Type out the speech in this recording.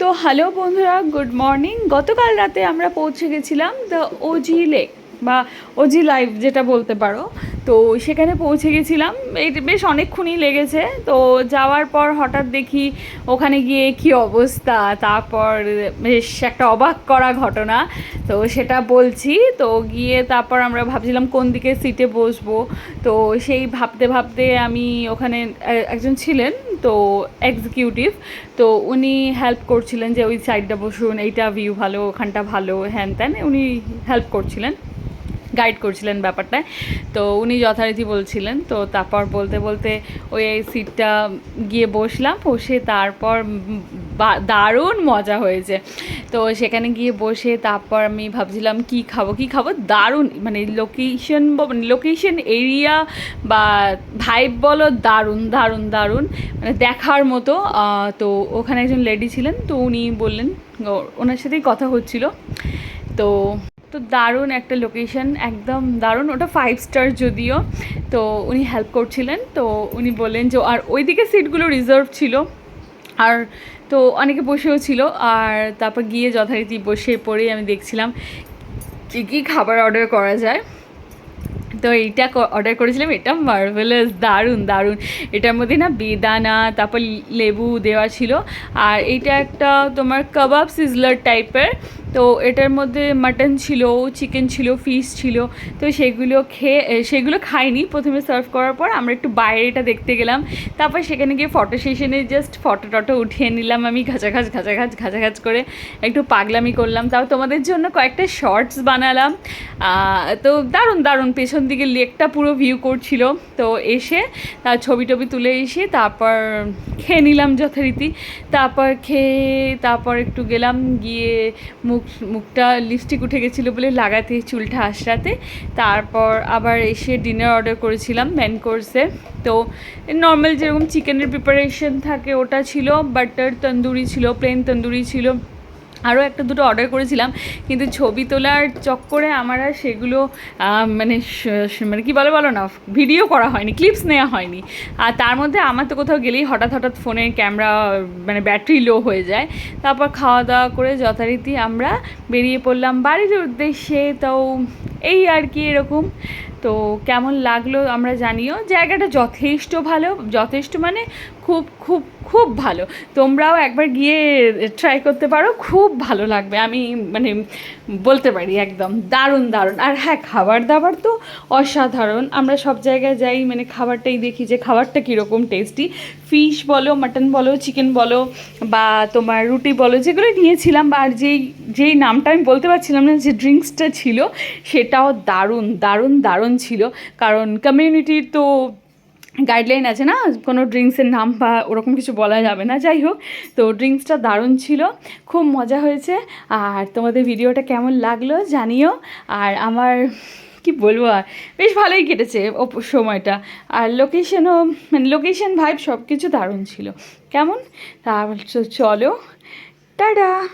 তো হ্যালো বন্ধুরা, good morning. গতকাল রাতে আমরা পৌঁছে গেছিলাম দ্য ওজি লেক বা ওজি লাইভ যেটা বলতে পারো। তো সেখানে পৌঁছে গেছিলাম। এই বেশ অনেকক্ষণই লেগেছে। তো যাওয়ার পর হঠাৎ দেখি ওখানে গিয়ে কি অবস্থা, তারপর বেশ একটা অবাক করা ঘটনা। তো সেটা বলছি। তো গিয়ে তারপর আমরা ভাবছিলাম কোন দিকে সিটে বসবো। তো সেই ভাবতে ভাবতে আমি ওখানে একজন ছিলেন তো এক্সিকিউটিভ তো উনি হেল্প করছিলেন যে ওই সাইডটা বসুন, এইটা ভিউ ভালো, ওখানটা ভালো, হ্যান ত্যান, উনি হেল্প করছিলেন গাইড করছিলেন ব্যাপারটায় তো উনি যথারীতি বলছিলেন, তো তারপর বলতে বলতে ওই সিটটা গিয়ে বসলাম, বসে তারপর দারুণ মজা হয়েছে। তো সেখানে গিয়ে বসে তারপর আমি ভাবছিলাম কি খাব কি খাব? দারুণ মানে লোকেশন লোকেশন এরিয়া বা ভাইব বলো দারুণ দারুণ দারুণ। মানে দেখার মতো তো ওখানে একজন লেডি ছিলেন, তো উনি বললেন ওনার সাথেই কথা হচ্ছিল। তো তো দারুণ একটা লোকেশন একদম দারুণ। ওটা ফাইভ স্টার যদিও। তো উনি হেল্প করছিলেন, তো উনি বললেন যে, আর ওইদিকে সিটগুলো রিজার্ভ ছিল। আর তো অনেকে বসেও ছিল, আর তারপর গিয়ে যথারীতি বসে পড়েই আমি দেখছিলাম কী কী খাবার অর্ডার করা যায়। তো এইটা অর্ডার করেছিলাম, এটা মার্ভেলাস দারুণ দারুণ। এটার মধ্যে না বেদানা, তারপর লেবু দেওয়া ছিল, আর এইটা একটা তোমার কাবাব সিজলার টাইপের তো এটার মধ্যে মাটন ছিল চিকেন ছিল ফিশ ছিল, তো সেগুলো খেয়ে সেগুলো খাইনি। প্রথমে সার্ভ করার পর আমরা একটু বাইরেটা দেখতে গেলাম। তারপর সেখানে গিয়ে ফটো সেশনে জাস্ট ফটো টটো উঠিয়ে নিলাম আমি, ঘাচাঘাচ ঘাচাঘাচ ঘাচাঘাচ করে একটু পাগলামি করলাম। তাও তোমাদের জন্য কয়েকটা শর্টস বানালাম। তো দারুণ দারুণ। পেছন দিকে লেকটা পুরো ভিউ করছিল। তো এসে তার ছবি টবি তুলে এসে তারপর খেয়ে নিলাম যথারীতি। তারপর খেয়ে, তারপর একটু গেলাম, গিয়ে মুখ মুখটা লিপস্টিক উঠে গেছিল বলে লাগাতে, চুলটা আশরাতে তারপর আবার এসে ডিনার অর্ডার করেছিলাম ম্যান কোর্সে তো নর্মাল যেরকম চিকেনের প্রিপারেশন থাকে ওটা ছিল বাটার তন্দুরি ছিল প্লেন তন্দুরি ছিল। আরও একটা দুটো অর্ডার করেছিলাম, কিন্তু ছবি তোলার চক্করে আমার আর সেগুলো মানে মানে কী বলে বলো না ভিডিও করা হয়নি ক্লিপস নেওয়া হয়নি। আর তার মধ্যে আমার তো কোথাও গেলেই হঠাৎ হঠাৎ ফোনের ক্যামেরা মানে ব্যাটারি লো হয়ে যায়। তারপর খাওয়া দাওয়া করে যথারীতি আমরা বেরিয়ে পড়লাম। বাড়ির উদ্দেশ্যে তো এই আর কি এরকম। তো কেমন লাগল আমরা জানিও। জায়গাটা যথেষ্ট ভালো, যথেষ্ট মানে খুব খুব খুব ভালো। তোমরাও একবার গিয়ে ট্রাই করতে পারো, খুব ভালো লাগবে। আমি মানে বলতে পারি একদম, দারুণ দারুণ। আর হ্যাঁ খাবার দাবার তো অসাধারণ। আমরা সব জায়গায় যাই মানে খাবারটাই দেখি যে খাবারটা কীরকম টেস্টি ফিশ বলো মাটন বলো চিকেন বলো, বা তোমার রুটি বলো, যেগুলো নিয়েছিলাম বা আর যেই যেই নামটা আমি বলতে পারছিলাম না যে ড্রিঙ্কসটা ছিল, সেটাও দারুণ দারুণ দারুণ ছিল, কারণ কমিউনিটির তো গাইডলাইন আছে না, কোনো ড্রিঙ্কসের নাম বা ওরকম কিছু বলা যাবে না, যাই হোক। তো ড্রিঙ্কসটা দারুণ ছিল, খুব মজা হয়েছে। আর তোমাদের ভিডিওটা কেমন লাগল জানিও। আর আমার, কি বলব আর, বেশ ভালোই কেটেছে সময়টা। আর লোকেশনও মানে লোকেশন ভাইব সব কিছু দারুণ ছিল। কেমন? তা চলো, টাটা!